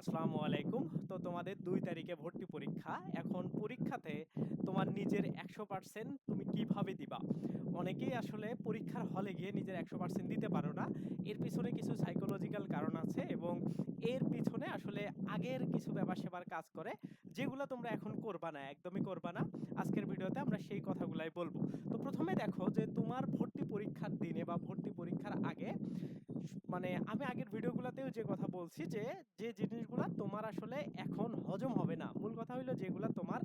আসসালামু আলাইকুম। তো তোমাদের দুই তারিখে ভর্তি পরীক্ষা। এখন পরীক্ষাতে তোমার নিজের একশো পার্সেন্ট তুমি কীভাবে দিবা? অনেকেই আসলে পরীক্ষার হলে গিয়ে নিজের একশো পার্সেন্ট দিতে পারো না। এর পিছনে কিছু সাইকোলজিক্যাল কারণ আছে এবং এর পিছনে আসলে আগের কিছু ব্যাপার সেবার কাজ করে, যেগুলো তোমরা এখন করবা না, একদমই করবা না। আজকের ভিডিওতে আমরা সেই কথাগুলাই বলব। তো প্রথমে দেখো যে তোমার ভর্তি পরীক্ষার দিনে বা ভর্তি পরীক্ষার আগে মানে আমি আগের ভিডিওগুলোতেও যে কথা বলছি যে যে তোমার আসলে এখন হজম হবে না। মূল কথা হইল যেগুলো তোমার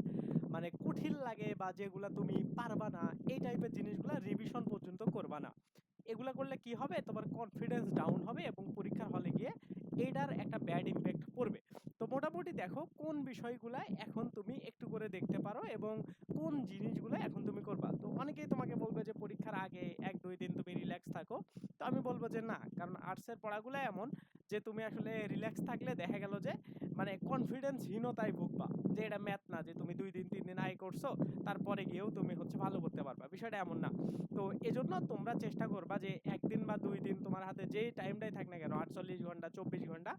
মানে কঠিন লাগে বা যেগুলো তুমি পারবা না, এই টাইপের জিনিসগুলো রিভিশন পর্যন্ত করবা না। এগুলা করলে কি হবে? তোমার কনফিডেন্স ডাউন হবে এবং পরীক্ষার হলে গিয়ে এটার একটা ব্যাড ইম্প্যাক্ট পড়বে। তো মোটামুটি দেখো কোন বিষয়গুলা এখন তুমি একটু করে দেখতে পারো এবং কোন জিনিসগুলো এখন তুমি করবা। তো অনেকেই তোমাকে বলবে যে পরীক্ষার আগে এক, দুই দিন তুমি রিল্যাক্স থাকো। তো আমি বলব যে না, কারণ আর্টসের পড়াগুলো এমন যে তুমি আসলে রিল্যাক্স থাকলে দেখা গেল যে মানে কনফিডেন্সহীনতায় ভুগবা। যে এটা ম্যাথ না, যে তুমি দুই দিন, তিন দিন আয় করছ, তারপরে গিয়েও তুমি হচ্ছে ভালো করতে পারবা। বিষয়টা এমন না। তো এজন্য তোমরা চেষ্টা করবা যে একদিন বা দুই দিন তোমার হাতে যেই টাইমটাই থাক না কেন, আটচল্লিশ ঘণ্টা, চব্বিশ ঘণ্টা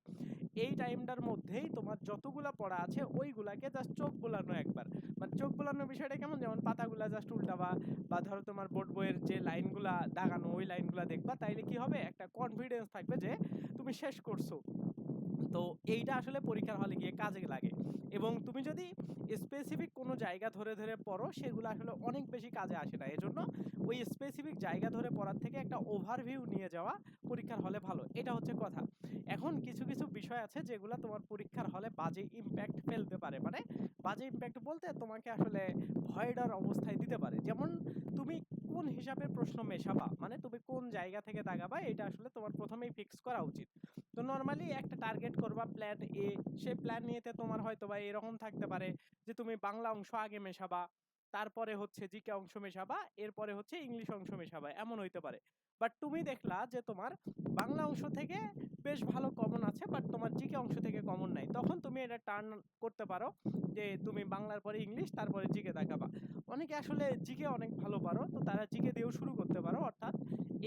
এই টাইমটার মধ্যেই তোমার যতগুলা পড়া আছে, ওইগুলাকে জাস্ট চোখ বোলানো একবার। মানে চোখ বোলানোর বিষয়টা কেমন? যেমন পাতাগুলা জাস্ট উল্টাবা, বা ধরো তোমার বোর্ড বইয়ের যে লাইনগুলা দাগানো, ওই লাইনগুলা দেখবা, তাইলে কি হবে? একটা কনফিডেন্স থাকবে যে তুমি শেষ করছ। তো এইটা আসলে পরীক্ষার হলে গিয়ে কাজে লাগে। এবং তুমি যদি স্পেসিফিক কোনো জায়গা ধরে ধরে পড়ো, সেগুলো আসলে অনেক বেশি কাজে আসে না। এজন্য ওই স্পেসিফিক জায়গা ধরে পড়ার থেকে একটা ওভারভিউ নিয়ে যাওয়া পরীক্ষার হলে ভালো। এটা হচ্ছে কথা। এখন কিছু কিছু বিষয় আছে যেগুলো তোমার পরীক্ষার হলে বাজে ইম্প্যাক্ট ফেলতে পারে। মানে বাজে ইম্প্যাক্ট বলতে তোমাকে আসলে ভয়ডার অবস্থায় দিতে পারে। যেমন তুমি কোন হিসাবে প্রশ্ন মেশাবা? মানে তুমি কোন জায়গা থেকে দাগাবা এটা আসলে তোমার প্রথমেই ফিক্স করা উচিত। তো নর্মালি একটা টার্গেট করবা প্ল্যান এ সেই প্ল্যান নিয়েতে তোমার হয়তো বা এরকম থাকতে পারে যে তুমি বাংলা অংশ আগে মেশাবা, তারপরে হচ্ছে জিকে অংশ মেশাবা, এরপরে হচ্ছে ইংলিশ অংশ মেশাবা, এমন হইতে পারে। বাট তুমি দেখলা যে তোমার বাংলা অংশ থেকে বেশ ভালো কমন আছে বাট তোমার জিকে অংশ থেকে কমন নাই। তখন তুমি এটা টার্ন করতে পারো যে তুমি বাংলার পরে ইংলিশ তারপরে জিকে দেখাবা। অনেকে আসলে জিকে অনেক ভালো পারো, তো তারা জিকে দিয়েও শুরু করতে পারো। অর্থাৎ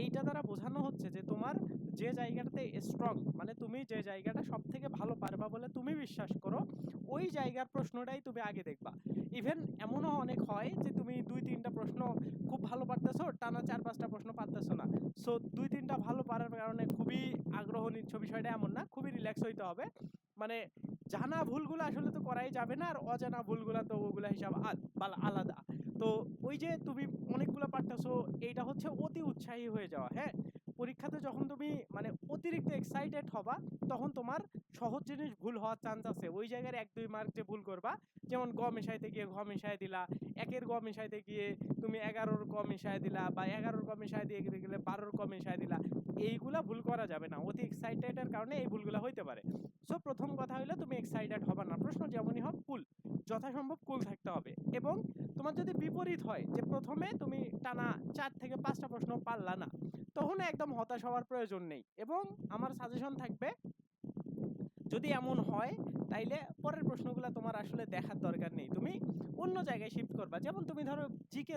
এইটা দ্বারা বোঝানো হচ্ছে যে তোমার যে জায়গাটাতে স্ট্রং মানে তুমি যে জায়গাটা সব থেকে ভালো পারবা বলে তুমি বিশ্বাস করো, ওই জায়গার প্রশ্নটাই তুমি আগে দেখবা। ইভেন এমনও অনেক হয় যে তুমি দুই তিনটা প্রশ্ন খুব ভালো পারতেছো, টানা চার পাঁচটা প্রশ্ন পারতেছো না। সো দুই তিনটা ভালো পারার কারণে খুবই আগ্রহ নিচ্ছ, বিষয়টা এমন না, খুবই রিল্যাক্স হইতে হবে। মানে জানা ভুলগুলো আসলে তো করাই যাবে না, আর অজানা ভুলগুলো তো ওগুলা হিসাব আল- আলাদা। তো ওই যে তুমি অনেকগুলো পারতেছো, এইটা হচ্ছে অতি উৎসাহী হয়ে যাওয়া হ্যাঁ? পরীক্ষাতে যখন তুমি মানে অতিরিক্ত এক্সাইটেড হবা, তখন তোমার সহজ জিনিস ভুল হওয়ার চান্স আছে। ওই জায়গায় এক, দুই মার্ক যে ভুল করবা, যেমন গ মেশাইতে গিয়ে ঘ মেশাই দিলা, একের গ মেশাইতে গিয়ে তুমি এগারোর ক মেশাই দিলা বা এগারোর ক মেশাই দিয়ে গেলে বারোর ক মেশাই দিলা, এইগুলা ভুল করা যাবে না। অতি এক্সাইটেডের কারণে এই ভুলগুলো হইতে পারে। সো প্রথম কথা হইল তুমি এক্সাইটেড হবা না। প্রশ্ন যেমনই হোক কুল যথাসম্ভব কুল থাকতে হবে। এবং তোমার যদি বিপরীত হয় যে প্রথমে তুমি টানা চার থেকে পাঁচটা প্রশ্ন পারলা না, তখন একদম হতাশ হওয়ার প্রয়োজন নেই। এবং আমার সাজেশন থাকবে, যদি এমন হয়, তাইলে পরের প্রশ্নগুলো তোমার আসলে দেখার দরকার নেই। তুমি অন্য জায়গায় শিফট করবা। যেমন তুমি ধরো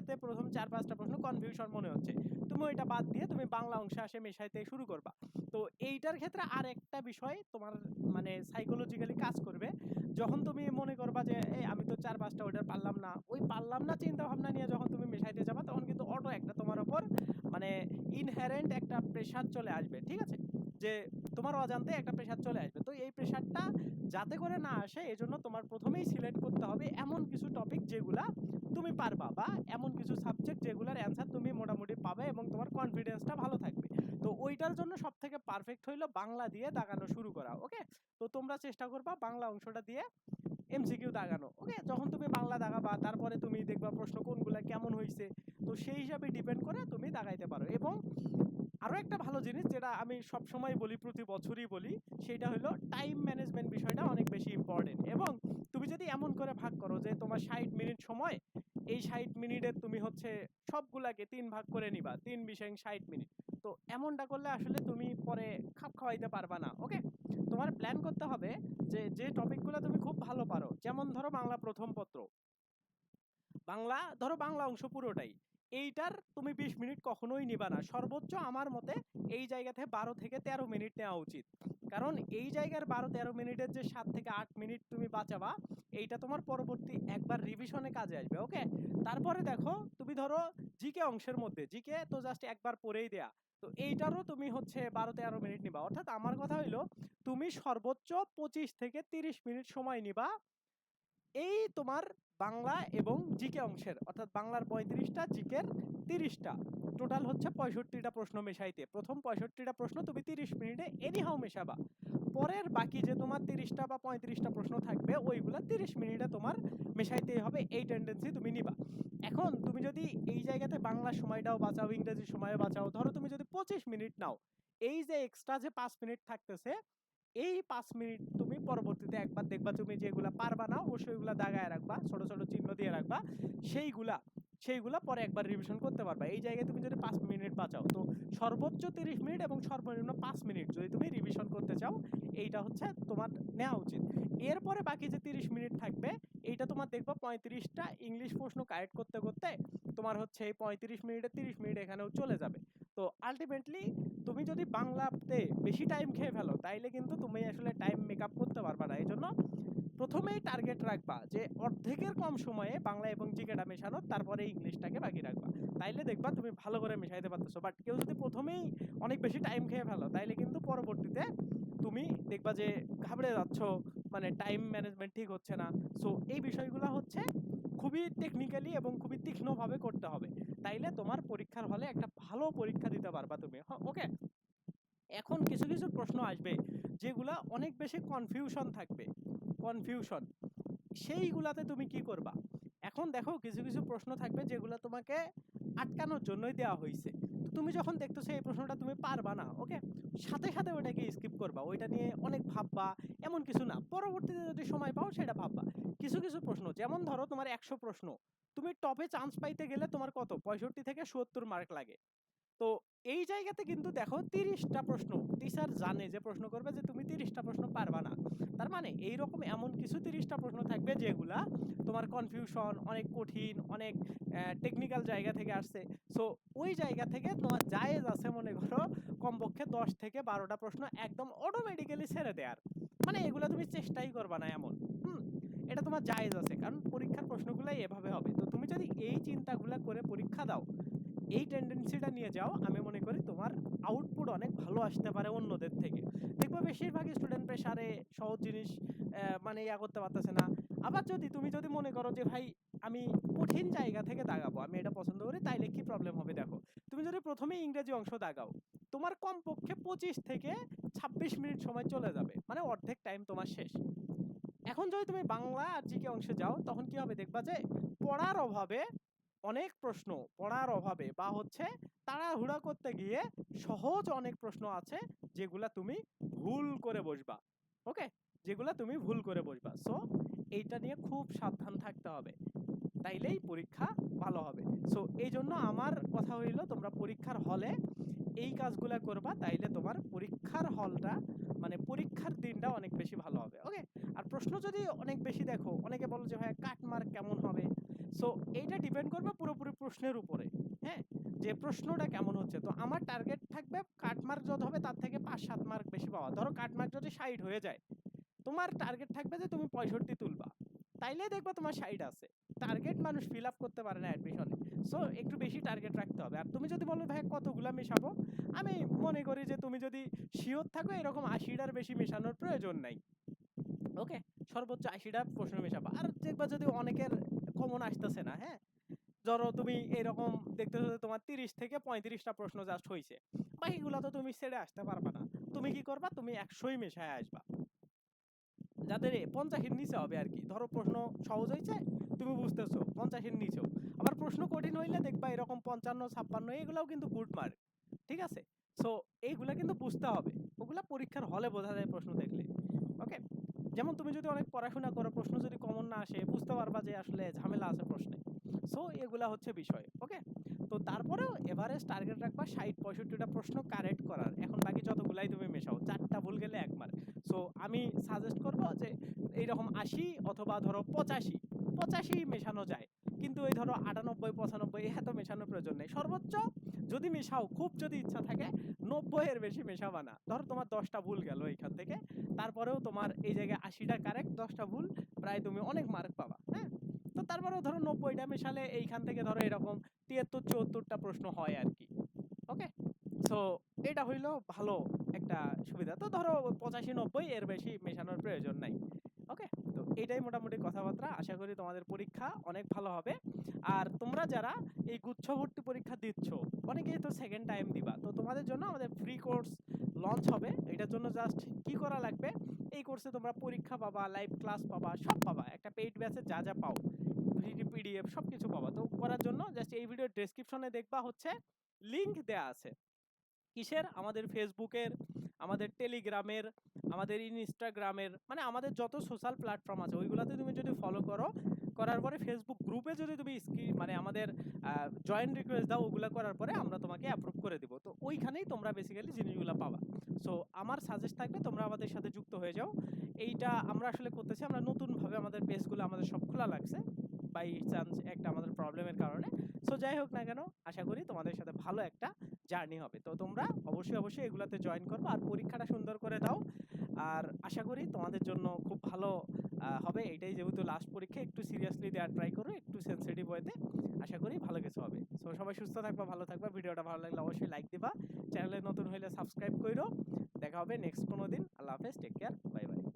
জিকেতে প্রথম চার, পাঁচটা প্রশ্ন কনফিউশন মনে হচ্ছে। তুমি ওইটা বাদ দিয়ে তুমি বাংলা অংশে আসে মেশাইতে শুরু করবা। তো এইটার ক্ষেত্রে আর একটা বিষয় তোমার মানে সাইকোলজিক্যালি কাজ করবে। যখন তুমি মনে করবা যে এই আমি তো চার, পাঁচটা ওইটা পারলাম না। ওই পারলাম না চিন্তা ভাবনা নিয়ে যখন তুমি মেশাইতে যাবা, তখন কিন্তু অটো একটা তোমার ওপর মানে ইনহেরেন্ট একটা প্রেশার চলে আসবে। ঠিক আছে? যে তোমার অজান্তে একটা প্রেশার চলে আসবে। তো এই প্রেশারটা যাতে করে না আসে, এজন্য তোমার প্রথমেই সিলেক্ট করতে হবে এমন কিছু টপিক যেগুলা তুমি পারবা বা এমন কিছু সাবজেক্ট যেগুলোর অ্যান্সার তুমি মোটামুটি পাবে এবং তোমার কনফিডেন্সটা ভালো থাকবে। তো ওইটার জন্য সব থেকে পারফেক্ট হইল বাংলা দিয়ে দাগানো শুরু করা ওকে তো তোমরা চেষ্টা করবা বাংলা অংশটা দিয়ে এমসিকিউ দাগানো ওকে যখন তুমি বাংলা দাগাবা, তারপরে তুমি দেখবা প্রশ্ন কোনগুলা কেমন হয়েছে তো সেই হিসাবে ডিপেন্ড করে তুমি দাগাইতে পারো এবং আরও একটা ভালো জিনিস যেটা আমি সব সময় বলি, প্রতি বছরই বলি, সেটা হলো টাইম ম্যানেজমেন্ট বিষয়টা অনেক বেশি ইম্পর্টেন্ট এবং তুমি যদি এমন করে ভাগ করো যে তোমার ষাট মিনিট সময়, এই ষাট মিনিটের তুমি হচ্ছে সবগুলাকে তিন ভাগ করে নিবা, তিন বিষয় ষাট মিনিট। তো এমনটা করলে আসলে তুমি পরে খাপ খাওয়াইতে পারবা না ওকে তোমার প্ল্যান করতে হবে যে যে টপিকগুলো তুমি খুব ভালো পারো, যেমন ধরো বাংলা প্রথম পত্র। বাংলা, ধরো বাংলা অংশ পুরোটাই। এইটার তুমি ২০ মিনিট কখনোই নিবা না। সর্বোচ্চ আমার মতে এই জায়গাতে ১২ থেকে ১৩ মিনিট নেওয়া উচিত। কারণ এই জায়গার ১২-১৩ মিনিটের যে ৭ থেকে ৮ মিনিট তুমি বাঁচাবা, এইটা তোমার পরবর্তী একবার রিভিশনে কাজে আসবে। ওকে? তারপরে দেখো তুমি ধরো জিকে অংশের মধ্যে, জিকে তো জাস্ট একবার পড়েই দেয়া। তো এইটারও তুমি হচ্ছে ১২-১৩ মিনিট নিবা। অর্থাৎ আমার কথা হইল তুমি সর্বোচ্চ ২৫ থেকে ৩০ মিনিট সময় নিবা এই তোমার বাংলা এবং জিকে অংশের, অর্থাৎ বাংলার ৩৫টা জিকের ৩০টা টোটাল হচ্ছে ৬৫টা প্রশ্ন মেশাইতে। প্রথম ৬৫টা প্রশ্ন তুমি ৩০ মিনিটে এনিহাও মেশাবা। পরের বাকি যে তোমার ৩০টা বা ৩৫টা প্রশ্ন থাকবে, ওইগুলো তিরিশ মিনিটে তোমার মেশাইতেই হবে। এই টেন্ডেন্সি তুমি নিবা। এখন তুমি যদি এই জায়গাতে বাংলা সময়টাও বাঁচাও, ইংরেজি সময়ও বাঁচাও, ধরো তুমি যদি ২৫ মিনিট নাও, এই যে এক্সট্রা যে পাঁচ মিনিট থাকতেছে, এই পাঁচ মিনিট পরবর্তীতে একবার দেখবা তুমি যেগুলা পারবা না, অবশ্যই ওইগুলা দাগায় রাখবা, ছোট ছোট চিহ্ন দিয়ে রাখবা, সেইগুলা সেইগুলা পরে একবার রিভিশন করতে পারবা। এই জায়গায় তুমি যদি পাঁচ মিনিট বাঁচাও, তো সর্বোচ্চ ৩০ মিনিট এবং সর্বনিম্ন পাঁচ মিনিট যদি তুমি রিভিশন করতে চাও, এইটা হচ্ছে তোমার নেওয়া উচিত। এরপরে বাকি যে ৩০ মিনিট থাকবে, এইটা তোমার দেখবা ৩৫টা ইংলিশ প্রশ্ন কারেক্ট করতে করতে তোমার হচ্ছে এই ৩৫ মিনিটে ৩০ মিনিট এখানেও চলে যাবে। তো আলটিমেটলি তুমি যদি বাংলাতে বেশি টাইম খেয়ে ফেলো, তাইলে কিন্তু তুমি আসলে টাইম মেকআপ করতে পারবা না। এই জন্য প্রথমেই টার্গেট রাখবা যে অর্ধেকের কম সময়ে বাংলা এবং জিকেটা মেশানো, তারপরে ইংলিশটাকে বাকি রাখবা। তাইলে দেখবা তুমি ভালো করে মেশাইতে পারতেছো। বাট কেউ যদি প্রথমেই অনেক বেশি টাইম খেয়ে ফেলো, তাইলে কিন্তু পরবর্তীতে তুমি দেখবা যে ঘাবড়ে যাচ্ছ মানে টাইম ম্যানেজমেন্ট ঠিক হচ্ছে না। সো এই বিষয়গুলো হচ্ছে খুবই টেকনিক্যালি এবং খুবই তীক্ষ্ণভাবে করতে হবে। তাইলে তোমার পরীক্ষার হলে একটা ভালো পরীক্ষা দিতে পারবা তুমি। ওকে এখন কিছু কিছু প্রশ্ন আসবে যেগুলা অনেক বেশি কনফিউশন থাকবে। কনফিউশন সেইগুলাতে তুমি কি করবা? এখন দেখো কিছু কিছু প্রশ্ন থাকবে যেগুলো তোমাকে আটকানোর জন্যই দেওয়া হয়েছে তুমি যখন দেখতেছো এই প্রশ্নটা তুমি পারবা না ওকে সাথে সাথে ওটাকে স্কিপ করবা, ওইটা নিয়ে অনেক ভাববা, এমন কিছু না। পরবর্তীতে যদি সময় পাও সেটা ভাববা। কিছু কিছু প্রশ্ন, যেমন ধরো তোমার একশো প্রশ্ন, তুমি টপে চান্স পাইতে গেলে তোমার কত? পঁয়ষট্টি থেকে সত্তর মার্ক লাগে। তো এই জায়গাতে কিন্তু দেখো তিরিশটা প্রশ্ন। টিচার জানে যে প্রশ্ন করবে যে তুমি তিরিশটা প্রশ্ন পারবা না। তার মানে এইরকম এমন কিছু তিরিশটা প্রশ্ন থাকবে যেগুলা তোমার কনফিউশন অনেক কঠিন, অনেক টেকনিক্যাল জায়গা থেকে আসছে। সো ওই জায়গা থেকে তোমার জায়েজ আছে মনে করো কমপক্ষে দশ থেকে বারোটা প্রশ্ন একদম অটোমেটিক্যালি ছেড়ে দেয়ার। মানে এগুলো তুমি চেষ্টাই করবা না এমন। এটা তোমার জায়েজ আছে। কারণ পরীক্ষার প্রশ্নগুলাই এভাবে হবে। তো তুমি যদি এই চিন্তাগুলো করে পরীক্ষা দাও এই টেন্ডেন্সিটা নিয়ে যাও, আমি মনে করি তোমার আউটপুট অনেক ভালো আসতে পারে অন্যদের থেকে। দেখব বেশিরভাগই স্টুডেন্ট প্রেশারে সহজ জিনিস মানে ইয়া করতে পারতেছে না। আবার যদি, তুমি যদি মনে করো যে, ভাই, আমি কঠিন জায়গা থেকে দাগাবো, আমি এটা পছন্দ করি, তাইলে কি প্রবলেম হবে দেখো? তুমি যদি প্রথমে ইংরেজি অংশ দাগাও, তোমার কমপক্ষে পঁচিশ থেকে ছাব্বিশ মিনিট সময় চলে যাবে মানে অর্ধেক টাইম তোমার শেষ। এখন যদি তুমি বাংলা আর জিকে অংশে যাও, তখন কি হবে? দেখবা যে, পড়ার অভাবে অনেক প্রশ্ন পড়ার অভাবে বা হচ্ছে তাড়াহুড়া করতে গিয়ে সহজ অনেক প্রশ্ন আছে যেগুলা তুমি ভুল করে বসবা, ওকে? যেগুলা তুমি ভুল করে বসবা। সো, এইটা নিয়ে খুব সাবধান থাকতে হবে। তাইলেই পরীক্ষা ভালো হবে। সো এই জন্য আমার কথা হইল তোমরা পরীক্ষার হলে এই কাজগুলা করবা, তাইলে তোমার পরীক্ষার হলটা মানে পরীক্ষার দিনটা অনেক বেশি ভালো হবে, ওকে? আর প্রশ্ন যদি অনেক বেশি দেখো, অনেকে বলো যে ভাই কাটমার্ক কেমন হবে? সো এইটা ডিপেন্ড করবে পুরোপুরি প্রশ্নের উপরে হ্যাঁ? যে প্রশ্নটা কেমন হচ্ছে? তো আমার টার্গেট থাকবে কাটমার্ক যত হবে তার থেকে পাঁচ, সাত মার্ক বেশি পাওয়া। ধরো কাটমার্ক যদি ষাট হয়ে যায়, তোমার টার্গেট থাকবে যে তুমি পঁয়ষট্টি তুলবা। তাইলে দেখবা তোমার ষাট আছে। টার্গেট মানুষ ফিল আপ করতে পারে না অ্যাডমিশনে সো একটু বেশি টার্গেট রাখতে হবে। আর তুমি যদি বলো ভাই কতগুলা মেশাবো? আমি মনে করি যে তুমি যদি শিওর থাকো, এরকম আশিটার বেশি মেশানোর প্রয়োজন নাই। ওকে সর্বোচ্চ আশিটা প্রশ্ন মেশাবা। আর দেখবা যদি অনেকের কমন আসতেছে না হ্যাঁ? ধরো তুমি এরকম দেখতেছো যে তোমার তিরিশ থেকে পঁয়ত্রিশটা প্রশ্ন জাস্ট হয়েছে বাকিগুলো তো তুমি ছেড়ে আসতে পারবা না। তুমি কি করবা? তুমি একশোই মেশায় আসবা। যাদের পঞ্চাশের নিচে হবে আর কি ধরো প্রশ্ন সহজ হয়েছে তুমি বুঝতেছো পঞ্চাশের নিচেও। আবার প্রশ্ন কঠিন হইলে দেখবা এরকম পঞ্চান্ন, ছাপ্পান্ন এগুলাও কিন্তু গুড মার্ক ঠিক আছে? সো এইগুলা কিন্তু বুঝতে হবে। ওগুলা পরীক্ষার হলে বোঝা যায় প্রশ্ন দেখলে। যেমন তুমি যদি অনেক পড়াশোনা করো, প্রশ্ন যদি কমন না আসে, বুঝতে পারবা যে আসলে ঝামেলা আছে প্রশ্নে। সো এগুলা হচ্ছে বিষয় ওকে তো তারপরেও এভারেজ টার্গেট রাখবা ষাট, পঁয়ষট্টিটা প্রশ্ন কারেক্ট করার। এখন বাকি যতগুলাই তুমি মেশাও, চারটা ভুল গেলে এক মার্ক সো আমি সাজেস্ট করব যে এইরকম আশি অথবা ধরো পঁচাশি পঁচাশি মেশানো যায়। কিন্তু এই ধরো আটানব্বই, পঁচানব্বই এত মেশানোর প্রয়োজন নেই। সর্বোচ্চ যদি মেশাও, খুব যদি ইচ্ছা থাকে, নব্বই এর বেশি মেশাবা না। ধরো তোমার দশটা ভুল গেল এইখান থেকে, তারপরেও তোমার এই জায়গায় আশিটা কারেক্ট দশটা ভুল, প্রায় তুমি অনেক মার্ক পাবা হ্যাঁ? তো তারপরেও ধরো নব্বইটা মেশালে এইখান থেকে ধরো এরকম তিয়াত্তর, চুয়াত্তরটা প্রশ্ন হয় আর কি ওকে সো এটা হইল ভালো একটা সুবিধা। তো ধরো পঁচাশি, নব্বই এর বেশি মেশানোর প্রয়োজন নাই। এটাই মোটামুটি কথাবার্তা। আশা করি তোমাদের পরীক্ষা অনেক ভালো হবে। আর তোমরা যারা এই গুচ্ছ ভর্তি পরীক্ষা দিচ্ছ, অনেকেই তো সেকেন্ড টাইম দিবা। তো তোমাদের জন্য আমাদের ফ্রি কোর্স লঞ্চ হবে। এটার জন্য জাস্ট কি করা লাগবে? এই কোর্সে তোমরা পরীক্ষা পাবা লাইভ ক্লাস পাবা, সব পাবা। একটা পেইড ব্যাচে যা যা পাও। পিডিএফ সব কিছু পাবা। তো করার জন্য জাস্ট এই ভিডিওর ডেসক্রিপশনে দেখবা হচ্ছে লিংক দেয়া আছে। কিসের? আমাদের ফেসবুকের আমাদের টেলিগ্রামের, আমাদের ইনস্টাগ্রামের মানে আমাদের যত সোশ্যাল প্ল্যাটফর্ম আছে, ওইগুলোতে তুমি যদি ফলো করো, করার পরে ফেসবুক গ্রুপে যদি তুমি স্ক্রিন মানে আমাদের জয়েন্ট রিকোয়েস্ট দাও, ওগুলো করার পরে আমরা তোমাকে অ্যাপ্রুভ করে দিব। তো ওইখানেই তোমরা বেসিক্যালি জিনিসগুলো পাবা। সো আমার সাজেস্ট থাকবে তোমরা আমাদের সাথে যুক্ত হয়ে যাও। এইটা আমরা আসলে করতেছি, আমরা নতুনভাবে আমাদের পেজগুলো আমাদের সব খোলা লাগছে বাই চান্স একটা আমাদের প্রবলেমের কারণে। সো যাই হোক না কেন, আশা করি তোমাদের সাথে ভালো একটা জার্নি হবে। তো তোমরা অবশ্যই অবশ্যই এগুলাতে জয়েন করবে আর পরীক্ষাটা সুন্দর করে দাও। আর আশা করি তোমাদের জন্য খুব ভালো হবে। এটাই যেহেতু লাস্ট পরীক্ষা, একটু সিরিয়াসলি দেওয়ার ট্রাই করো, একটু সেন্সিটিভ ওয়েতে আশা করি ভালো কিছু হবে। সো সবাই সুস্থ থাকবা, ভালো থাকবা। ভিডিওটা ভালো লাগলে অবশ্যই লাইক দিবা। চ্যানেলে নতুন হইলে সাবস্ক্রাইব করো দেখা হবে নেক্সট কোনো দিন। আল্লাহ হাফেজ টেক কেয়ার বাই বাই